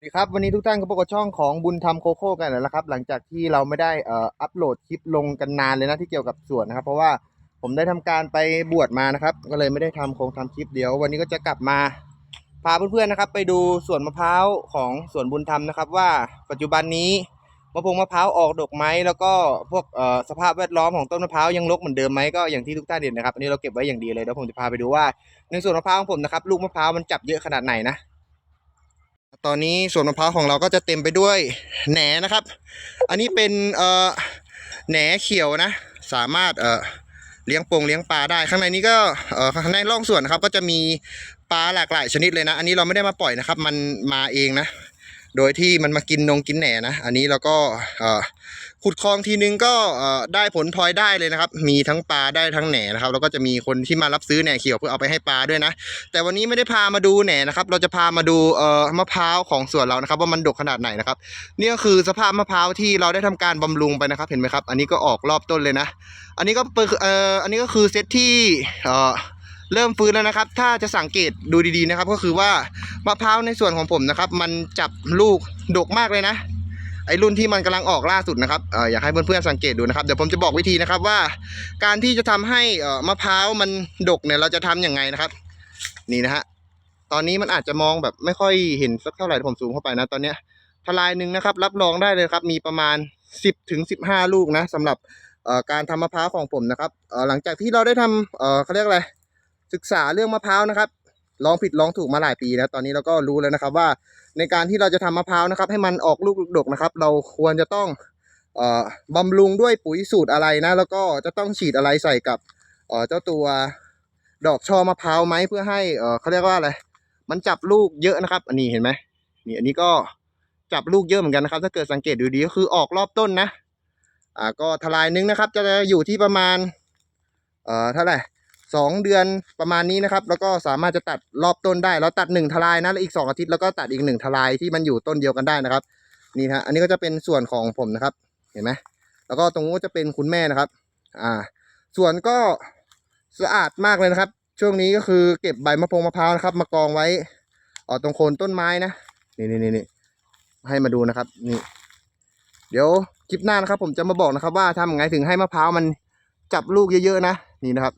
สวัสดีครับวันนี้ทุกท่านก็พบกับช่องของบุญธรรมโคโค่กันแล้วนะครับ หลังจากที่เราไม่ได้เอ่ออัปโหลดคลิปลงกันนานเลยนะที่เกี่ยวกับสวนนะครับ เพราะว่าผมได้ทำการไปบวชมานะครับ ก็เลยไม่ได้ทำโครงทำคลิปเดี๋ยว วันนี้ก็จะกลับมาพาเพื่อนๆนะครับ ไปดูสวนมะพร้าวของสวนบุญธรรมนะครับ ว่าปัจจุบันนี้มะพร้าวมะพร้าวออกดอกไหมแล้วก็พวกเอ่อสภาพแวดล้อมของต้นมะพร้าวยังรกเหมือนเดิมไหมก็อย่างที่ทุกท่านเห็นนะครับอันนี้เราเก็บไว้อย่างดีเลยเดี๋ยวผมจะพาไปดูว่าในสวนมะพร้าวของผมนะครับลูกมะพร้าวมันจับเยอะขนาดไหนนะ ตอนนี้สวนมะพร้าวของเราก็จะเต็มไปด้วยแหนนะครับ อันนี้เป็นเอ่อแหนเขียวนะ สามารถเอ่อเลี้ยงปงเลี้ยงปลาได้ข้างในนี้ก็เอ่อข้างในร่องสวนนะครับ ก็จะมีปลาหลากหลายชนิดเลยนะ อันนี้เราไม่ได้มาปล่อยนะครับ มันมาเองนะ โดยที่มันมากินนงกินแหน่นะ อันนี้เราก็ขุดคลองทีนึงก็ได้ผลพลอยได้เลยนะครับ มีทั้งปลาได้ทั้งแหนนะครับ แล้วก็จะมีคนที่มารับซื้อแหนเขียวเพื่อเอาไปให้ปลาด้วยนะ แต่วันนี้ไม่ได้พามาดูแหนนะครับ เราจะพามาดูมะพร้าวของสวนเรานะครับ ว่ามันดกขนาดไหนนะครับ นี่ก็คือสภาพมะพร้าวที่เราได้ทำการบำรุงไปนะครับ เห็นไหมครับ อันนี้ก็ออกรอบต้นเลยนะ อันนี้ก็เอออันนี้ก็คือเซตที่เออ เริ่มฟื้นแล้วนะครับ ถ้าจะสังเกตดูดีๆนะครับ ก็คือว่ามะพร้าวในส่วนของผมนะครับ มันจับลูกดกมากเลยนะ ไอรุ่นที่มันกำลังออกล่าสุดนะครับออยากให้เพื่อนๆสังเกตดูนะครับเดี๋ยวผมจะบอกวิธีนะครับว่า การที่จะทำให้มะพร้าวมันดกเนี่ยเราจะทำย่างไงนะครับ นี่นะฮะตอนนี้มันอาจจะมองแบบไม่ค่อยเห็นสักเท่าไหร่ผมซูมเข้าไปนะตอนเนี้ยทลายหนึ่งนะครับ รับรองได้เลยครับ มีประมาณ 10ถึง15 ลูกนะสำหรับการทำมะพร้าวของผมนะครับหลังจากที่เราได้ทำเขาเรียกอะไร ศึกษาเรื่องมะพร้าวนะครับลองผิดลองถูกมาหลายปีแล้วตอนนี้เราก็รู้แล้วนะครับว่าในการที่เราจะทำมะพร้าวนะครับ ให้มันออกลูกดกนะครับ เราควรจะต้องออบำรุงด้วยปุ๋ยสูตรอะไรนะ แล้วก็จะต้องฉีดอะไรใส่กับเจ้าตัวดอกช่อมะพร้าวไหมเพื่อให้เอ่อเขาเรียกว่าอะไรมันจับลูกเยอะนะครับ อันนี้เห็นไหมนี่อันนี้ก็จับลูกเยอะเหมือนกันนะครับ ถ้าเกิดสังเกตดูดีก็คือออกรอบต้นนะอ่าก็ทลายนึงนะครับ จะอยู่ที่ประมาณเอ่อเท่าไหร่ สองเดือนประมาณนี้นะครับ แล้วก็สามารถจะตัดรอบต้นได้ แล้วตัดหนึ่งทลายนะแล้วอีกสองอาทิตย์แล้วก็ตัดอีกหนึ่งทลายที่มันอยู่ต้นเดียวกันได้นะครับ นี่ฮะอันนี้ก็จะเป็นส่วนของผมนะครับ เห็นไหมแล้วก็ตรงนู้นก็จะเป็นคุณแม่นะครับ อ่า ส่วนก็สะอาดมากเลยนะครับ ช่วงนี้ก็คือเก็บใบมะพร้าวมะพร้าวนะครับ มากองไว้ออตรงโคนต้นไม้นะนี่นี่นี่นี่ให้มาดูนะครับ นี่ เดี๋ยวคลิปหน้านะครับ ผมจะมาบอกนะครับ ว่าทำยังไงถึงให้มะพร้าวมันจับลูกเยอะๆนะนี่นะครับ